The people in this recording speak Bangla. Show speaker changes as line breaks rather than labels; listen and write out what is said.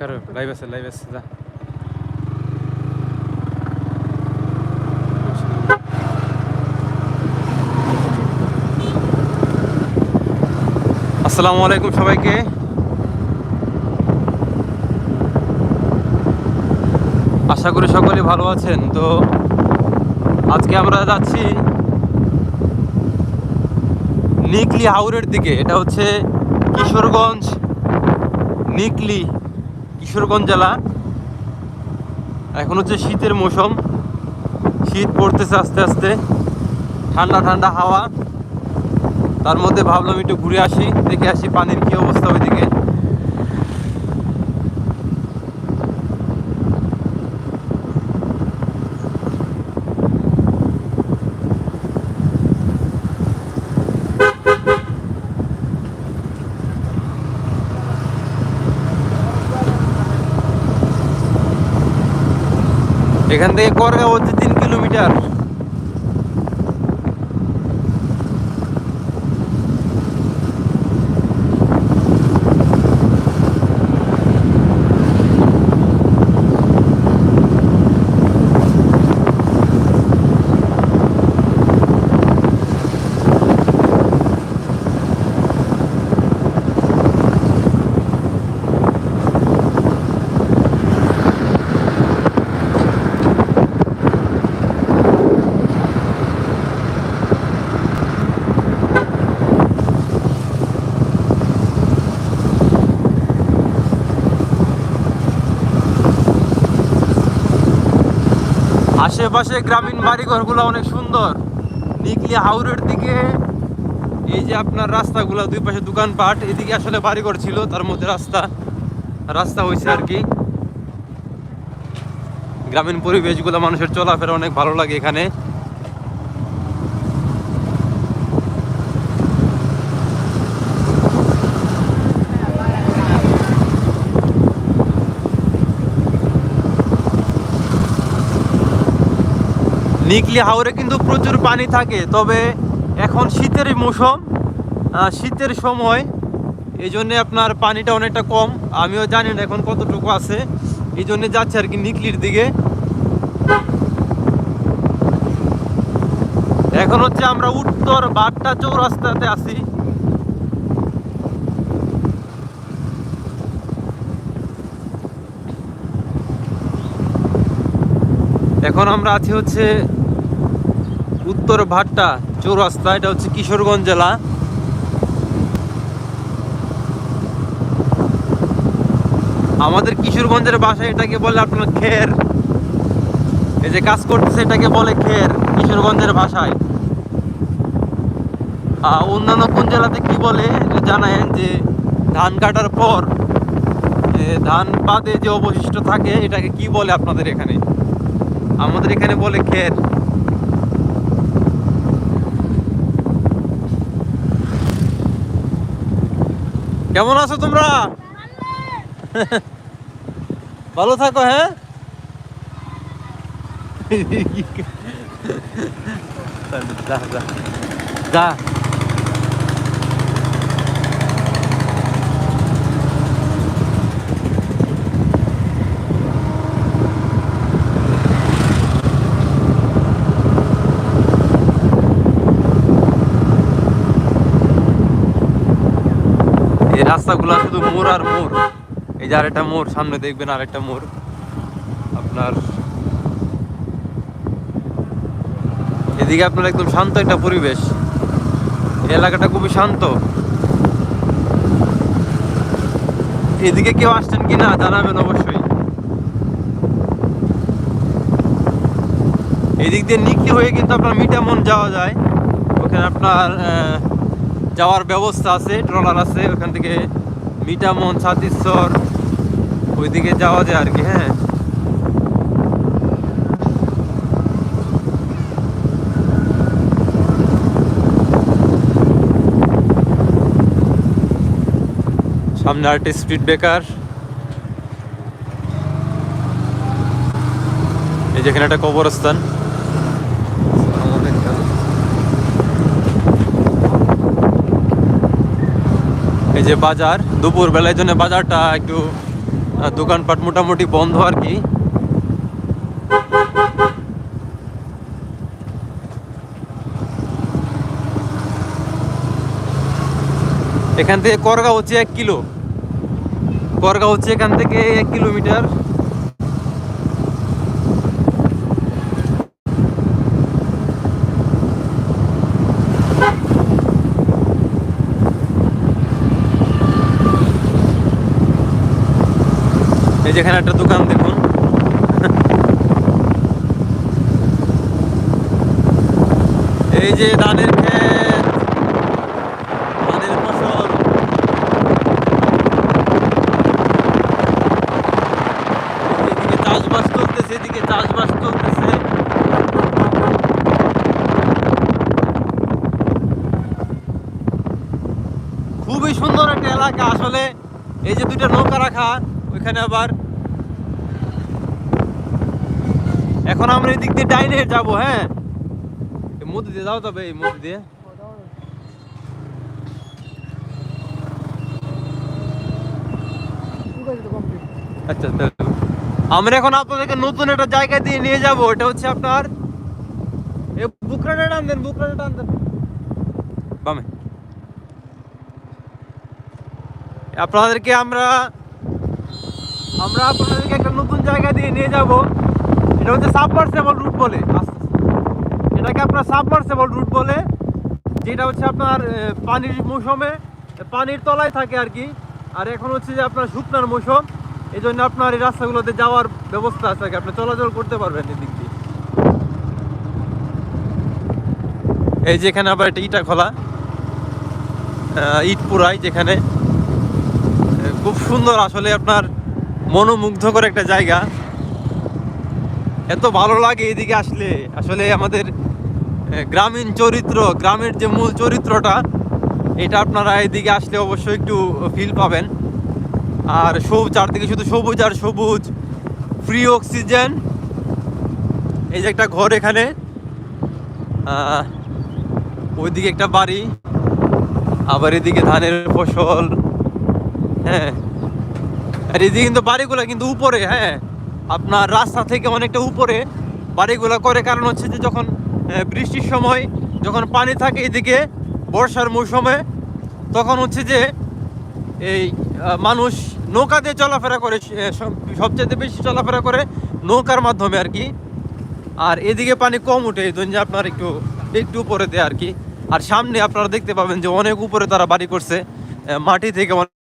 আছে লাইভ আছে, যা। আসসালামু আলাইকুম সবাইকে। আশা করি সকলে ভালো আছেন। তো আজকে আমরা যাচ্ছি নিকলি হাওরের দিকে। এটা হচ্ছে কিশোরগঞ্জ নিকলি কিশোরগঞ্জ জেলা। এখন হচ্ছে শীতের মৌসুম। শীত পড়তেছে আস্তে আস্তে। ঠান্ডা ঠান্ডা হাওয়া। তার মধ্যে ভাবলাম একটু ঘুরে আসি, দেখে আসি পানির কি অবস্থা ওইদিকে। এখান থেকে করগাঁও হচ্ছে তিন কিলোমিটার। আশেপাশে গ্রামীণ বাড়িঘরগুলো অনেক সুন্দর। নিকলি হাউরের দিকে। এই যে আপনার রাস্তাগুলো, দুই পাশে দোকানপাট। এদিকে আসলে বাড়িঘর ছিল, তার মধ্যে রাস্তা রাস্তা হয়েছে আর কি। গ্রামীণ পরিবেশগুলো মানুষের চলাফেরা অনেক ভালো লাগে এখানে। নিকলি হাওরে কিন্তু প্রচুর পানি থাকে, তবে এখন শীতের মৌসুম শীতের সময় এই জন্যে আপনার পানিটা অনেকটা কম, আমিও জানি না এখন কতটুকু আছে এই জন্যে যাচ্ছে আর কি নিকলির দিকে। এখন হচ্ছে আমরা উত্তর বাট্টা চৌরাস্তাতে আছি। এখন আমরা আছি হচ্ছে উত্তর ভাট্টা চৌরাস্তা, এটা হচ্ছে কিশোরগঞ্জ জেলা। আমাদের কিশোরগঞ্জের বাসায় এটাকে বলে আপনার খের। এই যে কাজ করতেছে এটাকে বলে খের, কিশোরগঞ্জের ভাষায়। অন্যান্য কোন জেলাতে কি বলে জানায়েন যে ধান কাটার পর ধান বাদে যে অবশিষ্ট থাকে, এটাকে কি বলে আপনাদের এখানে? আমাদের এখানে বলে খের। কেমন আছো তোমরা? ভালো থাকো হ্যাঁ? যা যা। যা। রাস্তাগুলো শুধু মোড় আর মোড়। এই যে আরেকটা মোড়, সামনে দেখবেন আরেকটা মোড়। আপনার এদিকে আপনার একদম শান্ত একটা পরিবেশ। এই এলাকাটা খুবই শান্ত। এদিকে কেউ আসছেন কি না, জানাবেন অবশ্যই। এদিক দিয়ে নিকলি হয়ে কিন্তু আপনার মিটামন যাওয়া যায়। ওখানে আপনার যাওয়ার ব্যবস্থা আছে, ট্রলার আছে, ওখান থেকে মিটামন ছাতিশ্বর ওইদিকে যাওয়া যায় আর কি হ্যাঁ। সামনে আরেকটা স্পিড ব্রেকার। এই যেখানে একটা কবরস্থান। এই যে বাজার দুপুর বেলায় জন্য বাজারটা একটু দোকানপাট মোটামুটি বন্ধ আর কি। এখান থেকে করগা হচ্ছে এক কিলো। করগা হচ্ছে এখান থেকে এক কিলোমিটার। যেখানে একটা দোকান, দেখুন। এই যে ধানের ধানের এদিকে চাষবাস এদিকে চাষবাস খুবই সুন্দর একটা এলাকা। আসলে এই যে দুইটা নৌকা রাখা, ওইখানে আবার এখন আমরা এই দিক দিয়ে ডাইনে যাব হ্যাঁ? মধ্যে দিয়ে যাও তবে, এই মধ্যে দিয়ে। আচ্ছা। আমরা এখন আপনাদেরকে নতুন একটা জায়গা দিয়ে নিয়ে যাব, এটা হচ্ছে আপনার এ বুকরাটা টান দেন, বুকরাটা টান দেন। আপনাদেরকে আমরা আমরা আপনাদেরকে একটা নতুন জায়গা দিয়ে নিয়ে যাব। এটা হচ্ছে সাবমার্সেবল রুট বলে। এটাকে আপনার সাবমার্সেবল রুট বলে, যেটা হচ্ছে আপনার পানির মৌসুমে পানির তলায় থাকে আর কি আর এখন হচ্ছে যে আপনার শুকনার মৌসুম এই জন্য আপনার এই রাস্তাগুলোতে যাওয়ার ব্যবস্থা আছে আর কি। আপনি চলাচল করতে পারবেন এদিক দিয়ে এই যে এখানে আবার একটা ইটা খোলা ইট পুরাই যেখানে খুব সুন্দর আসলে আপনার মনোমুগ্ধকর একটা জায়গা এত ভালো লাগে এদিকে আসলে। আসলে আমাদের গ্রামীণ চরিত্র, গ্রামের যে মূল চরিত্রটা, এটা আপনারা এদিকে আসলে অবশ্যই একটু ফিল পাবেন। আর সবুজ, চারদিকে শুধু সবুজ আর সবুজ ফ্রি অক্সিজেন এই যে একটা ঘর এখানে। ওইদিকে একটা বাড়ি। আবার এদিকে ধানের ফসল। হ্যাঁ। আর এদিকে কিন্তু বাড়িগুলো কিন্তু উপরে হ্যাঁ। আপনার রাস্তা থেকে অনেকটা উপরে বাড়িগুলো করে। কারণ হচ্ছে যে যখন বৃষ্টির সময় যখন পানি থাকে এদিকে, বর্ষার মৌসুমে, তখন হচ্ছে যে এই মানুষ নৌকা দিয়ে চলাফেরা করে সব- সবচেয়ে বেশি চলাফেরা করে নৌকার মাধ্যমে আর কি। আর এদিকে পানি কম উঠে, এই জন্য আপনার একটু একটু উপরে দেয় আর কি। আর সামনে আপনারা দেখতে পাবেন যে অনেক উপরে তারা বাড়ি করছে মাটি থেকে অনেক